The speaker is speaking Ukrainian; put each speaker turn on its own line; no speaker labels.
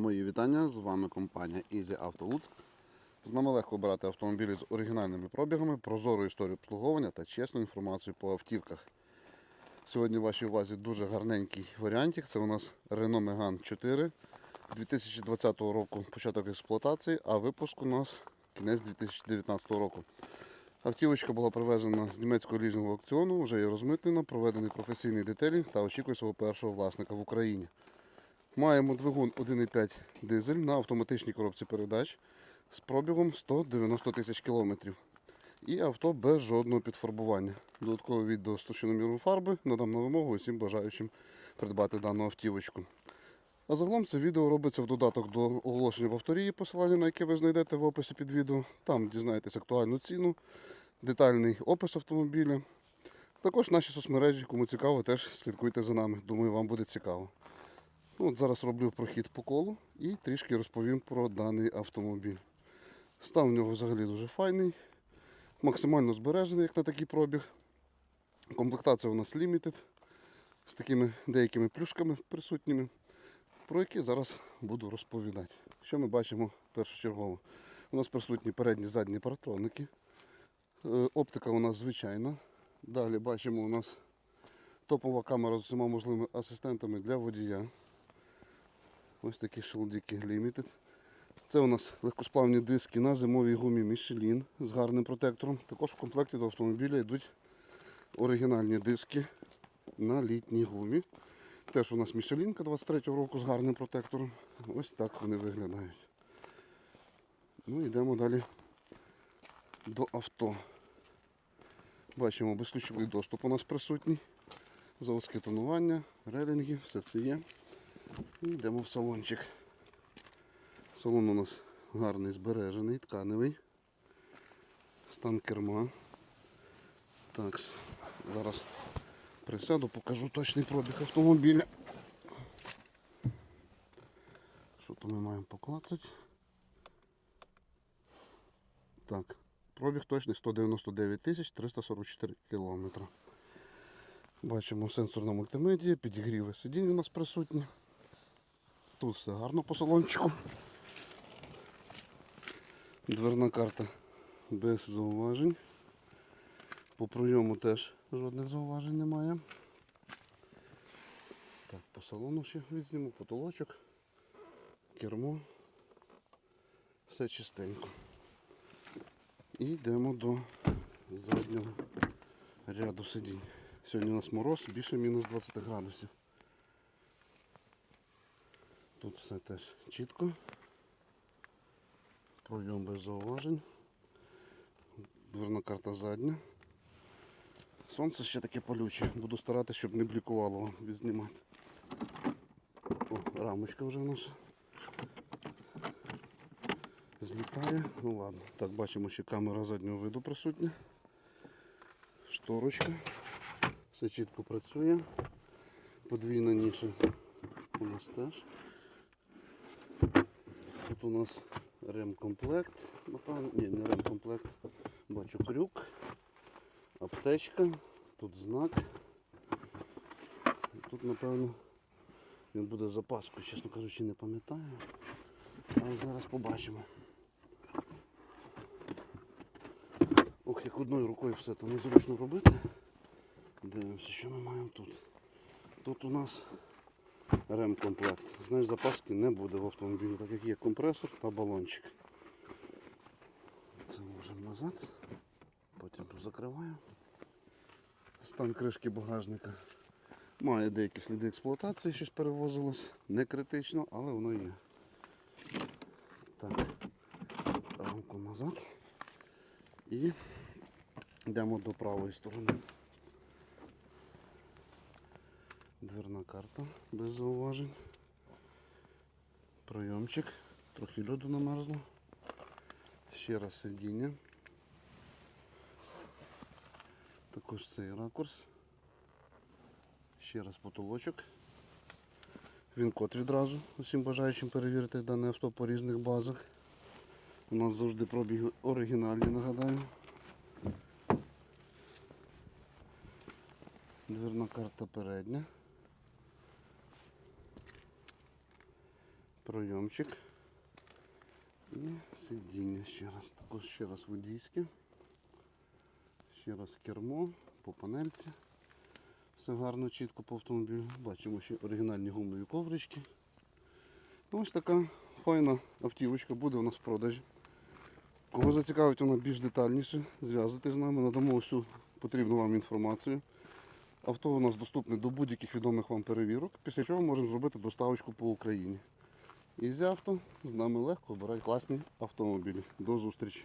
Мої вітання, з вами компанія Easy Auto Луцьк. З нами легко обирати автомобілі з оригінальними пробігами, прозору історію обслуговування та чесну інформацію по автівках. Сьогодні в вашій увазі дуже гарненький варіантик. Це у нас Renault Megane 4 2020 року початок експлуатації, а випуск у нас кінець 2019 року. Автівочка була привезена з німецького лізингового аукціону, вже є розмитнена, проведений професійний детелінг та очікує свого першого власника в Україні. Маємо двигун 1,5 дизель на автоматичній коробці передач з пробігом 190 тисяч кілометрів. І авто без жодного підфарбування. Додаткове відео з товщиноміром фарби надам на вимогу усім бажаючим придбати дану автівочку. А загалом це відео робиться в додаток до оголошення в авторії, посилання на яке ви знайдете в описі під відео. Там дізнаєтесь актуальну ціну, детальний опис автомобіля. Також наші соцмережі, кому цікаво, теж слідкуйте за нами. Думаю, вам буде цікаво. Ну, от зараз роблю прохід по колу і трішки розповім про даний автомобіль. Стан у нього взагалі дуже файний, максимально збережений, як на такий пробіг. Комплектація у нас limited з такими деякими плюшками присутніми, про які зараз буду розповідати. Що ми бачимо першочергово? У нас присутні передні задні паратроники. Е, Оптика у нас звичайна. Далі бачимо у нас топова камера з усіма можливими асистентами для водія. Ось такі шелдики Limited. Це у нас легкосплавні диски на зимовій гумі Michelin з гарним протектором. Також в комплекті до автомобіля йдуть оригінальні диски на літній гумі. Теж у нас Мішелінка 23-го року з гарним протектором. Ось так вони виглядають. Ну, йдемо далі до авто. Бачимо, безключовий доступ у нас присутній. Заводське тонування, релінги, все це є. І йдемо в салончик. Салон у нас гарний, збережений, тканевий. Стан керма. Так, зараз присяду, покажу точний пробіг автомобіля. Що то ми маємо поклацати? Так, пробіг точний 199 тисяч 344 кілометра. Бачимо сенсорна мультимедія, підігріви сидінь у нас присутні. Тут все гарно по салончику. Дверна карта без зауважень. По пройому теж жодних зауважень немає. Так, по салону ще відзніму, потолочок, кермо. Все чистенько. І йдемо до заднього ряду сидінь. Сьогодні у нас мороз більше мінус 20 градусів. Тут все теж чітко. Пройом без зауважень. Дверна карта задня. Сонце ще таке палюче. Буду старатися, щоб не блікувало вам відзнімати. О, рамочка вже нас злітає. Ну ладно. Так, бачимо, ще камера заднього виду присутня. Шторочка. Все чітко працює. Подвійна ніша у нас теж. Тут у нас ремкомплект, напевно, ні, не ремкомплект, бачу крюк, аптечка, тут знак. Тут, напевно, він буде з запаскою, чесно кажучи, не пам'ятаю. Але зараз побачимо. Ох, як одною рукою все то незручно робити. Дивимося, що ми маємо тут. Тут у нас ремкомплект. Знаєш, запаски не буде в автомобілі, так як є компресор та балончик. Це можемо назад. Потім закриваю. Стан кришки багажника. Має деякі сліди експлуатації, щось перевозилось. Не критично, але воно є. Так, рамку назад. І йдемо до правої сторони. Дверна карта без зауважень. Пройомчик. Трохи льоду намерзло. Ще раз сидіння. Також цей ракурс. Ще раз потолочок. Він код відразу усім бажаючим перевірити дане авто по різних базах. У нас завжди пробіги оригінальні, нагадаю. Дверна карта передня. Пройомчик. І сидіння ще раз. Також ще раз водійське. Ще раз кермо по панельці. Все гарно, чітко по автомобілю. Бачимо ще оригінальні гумові коврички. Ну, Ось така файна автівочка буде у нас в продажі. Кого зацікавить вона більш детальніше, зв'язуйтесь з нами, надамо всю потрібну вам інформацію. Авто у нас доступне до будь-яких відомих вам перевірок, після чого можемо зробити доставочку по Україні. Ізі авто з нами легко обирати класні автомобілі. До зустрічі!